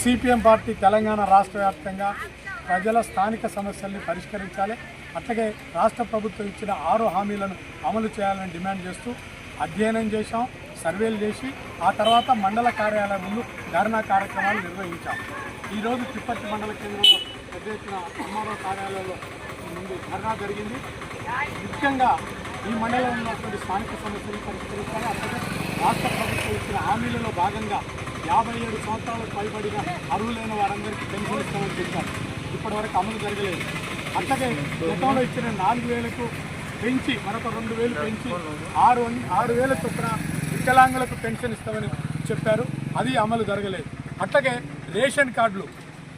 CPM party Telangana రాష్ట్ర వ్యాప్తంగా ప్రజల స్థానిక సమస్యల్ని పరిష్కరించాలి. అట్లాగే రాష్ట్ర ప్రభుత్వం ఇచ్చిన ఆరు హామీలను అమలు చేయాలని డిమాండ్ చేస్తూ అధ్యయనం చేశాం సర్వేలు చేసి ఆ తర్వాత మండల కార్యాలయం ముందు ధర్నా కార్యక్రమాలు నిర్వహించాం. ఈరోజు తిప్పటి మండల కేంద్రంలో పెద్ద ఎత్తున ఎంఆర్ఓ కార్యాలయంలో ముందు ధర్నా జరిగింది. ముఖ్యంగా ఈ మండలంలో ఉన్నటువంటి స్థానిక సమస్యలు పరిష్కరించాలి. అట్లాగే రాష్ట్ర ప్రభుత్వం ఇచ్చిన హామీలలో భాగంగా యాభై ఏడు సంవత్సరాలకు పైబడిన అర్హులైన వారందరికీ పెన్షన్ ఇస్తామని చెప్పారు. ఇప్పటివరకు అమలు జరగలేదు. అట్లాగే గతంలో ఇచ్చిన నాలుగు వేలకు పెంచి మరొక రెండు వేలు పెంచి ఆరు ఆరు వేల చొప్పున వికలాంగులకు పెన్షన్ ఇస్తామని చెప్పారు. అది అమలు జరగలేదు. అట్లాగే రేషన్ కార్డులు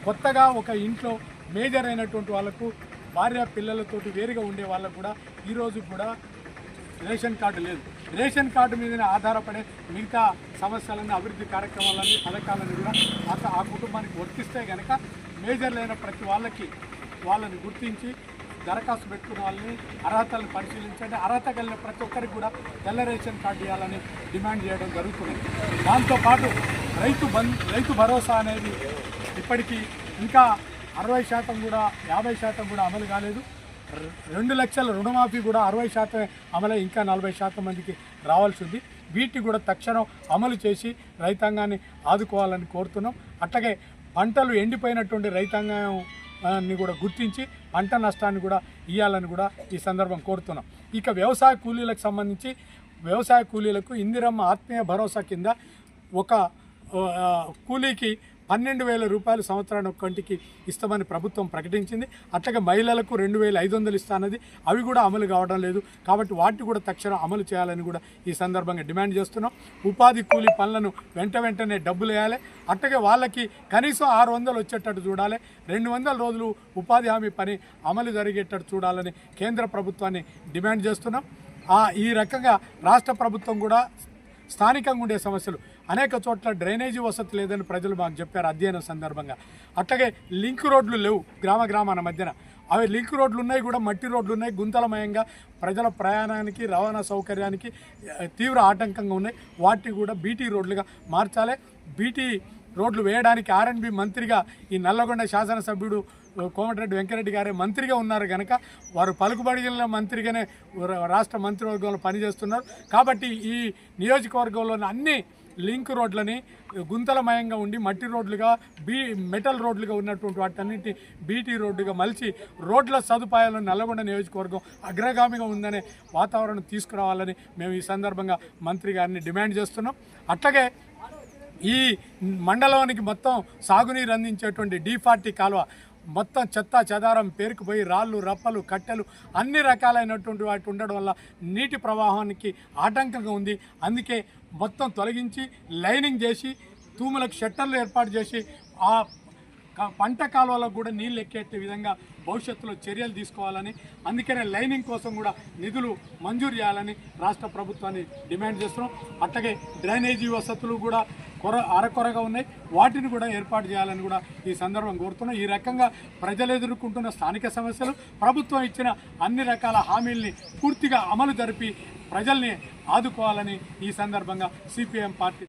కొత్తగా ఒక ఇంట్లో మేజర్ అయినటువంటి వాళ్ళకు భార్య పిల్లలతోటి వేరుగా ఉండే వాళ్ళకు కూడా ఈరోజు కూడా రేషన్ కార్డు లేదు. రేషన్ కార్డు మీదనే ఆధారపడే మిగతా సమస్యలన్నీ అభివృద్ధి కార్యక్రమాలన్నీ పథకాలన్నీ కూడా ఆ- ఆ కుటుంబానికి వర్తిస్తే కనుక మేజర్లైన ప్రతి వాళ్ళకి వాళ్ళని గుర్తించి దరఖాస్తు పెట్టుకున్న వాళ్ళని అర్హతలను పరిశీలించండి. అర్హత కలిగిన ప్రతి ఒక్కరికి కూడా తెల్ల రేషన్ కార్డు ఇవ్వాలని డిమాండ్ చేయడం జరుగుతుంది దాంతోపాటు రైతు బంద్ రైతు భరోసా అనేది ఇప్పటికీ ఇంకా అరవై శాతం కూడా యాభై శాతం కూడా అమలు కాలేదు. రెండు లక్షల రుణమాఫీ కూడా అరవై శాతం అమలై ఇంకా నలభై శాతం మందికి రావాల్సి ఉంది. వీటిని కూడా తక్షణం అమలు చేసి రైతాంగాన్ని ఆదుకోవాలని కోరుతున్నాం. అట్లాగే పంటలు ఎండిపోయినటువంటి రైతాంగం ని కూడా గుర్తించి పంట నష్టాన్ని కూడా ఇవ్వాలని కూడా ఈ సందర్భం కోరుతున్నాం. ఇక వ్యవసాయ కూలీలకు సంబంధించి వ్యవసాయ కూలీలకు ఇందిరమ్మ ఆత్మీయ భరోసా కింద ఒక కూలీకి పన్నెండు వేల రూపాయలు సంవత్సరానికి ఒక్కంటికి ఇస్తామని ప్రభుత్వం ప్రకటించింది. అట్లాగే మహిళలకు రెండు వేల ఐదు వందలు ఇస్తానది. అవి కూడా అమలు కావడం లేదు. కాబట్టి వాటిని కూడా తక్షణం అమలు చేయాలని కూడా ఈ సందర్భంగా డిమాండ్ చేస్తున్నాం. ఉపాధి కూలీ పనులను వెంట వెంటనే డబ్బులు వేయాలి. అట్లాగే వాళ్ళకి కనీసం ఆరు వందలు వచ్చేటట్టు చూడాలి. రెండు వందల రోజులు ఉపాధి హామీ పని అమలు జరిగేటట్టు చూడాలని కేంద్ర ప్రభుత్వాన్ని డిమాండ్ చేస్తున్నాం. ఈ రకంగా రాష్ట్ర ప్రభుత్వం కూడా స్థానికంగా ఉండే సమస్యలు. అనేక చోట్ల డ్రైనేజీ వసతి లేదని ప్రజలు మాకు చెప్పారు అధ్యయనం సందర్భంగా. అట్లాగే లింక్ రోడ్లు లేవు గ్రామ గ్రామాల మధ్యన. అవి లింక్ రోడ్లు ఉన్నాయి కూడా మట్టి రోడ్లు ఉన్నాయి గుంతలమయంగా ప్రజల ప్రయాణానికి రవాణా సౌకర్యానికి తీవ్ర ఆటంకంగా ఉన్నాయి. వాటిని కూడా బీటీ రోడ్లుగా మార్చాలి. బీటీ రోడ్లు వేయడానికి ఆర్ఎన్బి మంత్రిగా ఈ నల్లగొండ శాసనసభ్యుడు కోమటిరెడ్డి వెంకరెడ్డి గారే మంత్రిగా ఉన్నారు కనుక వారు పలుకుబడిన మంత్రిగానే రాష్ట్ర మంత్రివర్గంలో పనిచేస్తున్నారు. కాబట్టి ఈ నియోజకవర్గంలోని అన్ని లింక్ రోడ్లని గుంతలమయంగా ఉండి మట్టి రోడ్లుగా బీ మెటల్ రోడ్లుగా ఉన్నటువంటి వాటన్నిటి బీటీ రోడ్డుగా మలిచి రోడ్ల సదుపాయాలను నల్లగొండ నియోజకవర్గం అగ్రగామిగా ఉందనే వాతావరణం తీసుకురావాలని మేము ఈ సందర్భంగా మంత్రి గారిని డిమాండ్ చేస్తున్నాం. అట్లాగే ఈ మండలానికి మొత్తం సాగునీరు అందించేటువంటి డీ ఫార్టీ కాలువ మొత్తం చెత్త చెదారం పేరుకుపోయి రాళ్ళు రప్పలు కట్టెలు అన్ని రకాలైనటువంటి వాటి ఉండడం వల్ల నీటి ప్రవాహానికి ఆటంకంగా ఉంది. అందుకే మొత్తం తొలగించి లైనింగ్ చేసి తూములకు షట్టర్లు ఏర్పాటు చేసి ఆ పంట కాలువలకు కూడా నీళ్ళు ఎక్కేట్టే విధంగా భవిష్యత్తులో చర్యలు తీసుకోవాలని అందుకనే లైనింగ్ కోసం కూడా నిధులు మంజూరు చేయాలని రాష్ట్ర ప్రభుత్వాన్ని డిమాండ్ చేస్తున్నాం. అట్లాగే డ్రైనేజీ వసతులు కూడా కొర అరకొరగా ఉన్నాయి. వాటిని కూడా ఏర్పాటు చేయాలని కూడా ఈ సందర్భం కోరుతున్నాం. ఈ రకంగా ప్రజలు ఎదుర్కొంటున్న స్థానిక సమస్యలు ప్రభుత్వం ఇచ్చిన అన్ని రకాల హామీల్ని పూర్తిగా అమలు జరిపి ప్రజల్ని ఆదుకోవాలని ఈ సందర్భంగా సిపిఎం పార్టీ